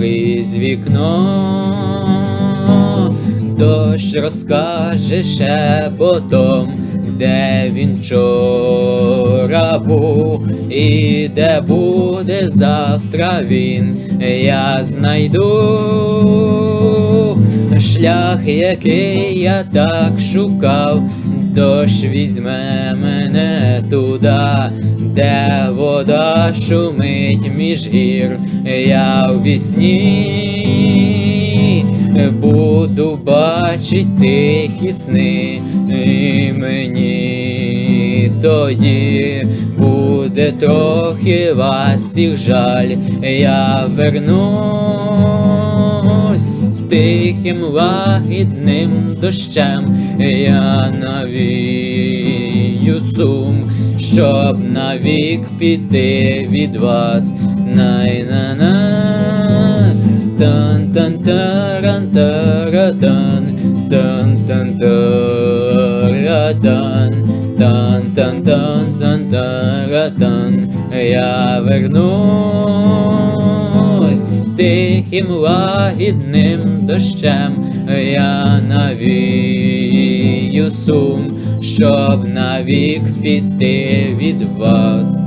крізь вікно, дощ розкаже шепотом, де він вчора був, і де буде завтра він, я знайду шлях, який я так шукав, дощ візьме мене туди, де шумить між гір, я в вісні буду бачить тихі сни, і мені тоді буде трохи вас всіх жаль, я вернусь тихим лагідним дощем, я навію сум, щоб навік піти від вас. Най-на-на, тан тан таран тарадан, тан тан тарадан, тан тан тан тан тарадан, я вернусь тихим лагідним дощем, я навію сум, щоб навік піти від вас.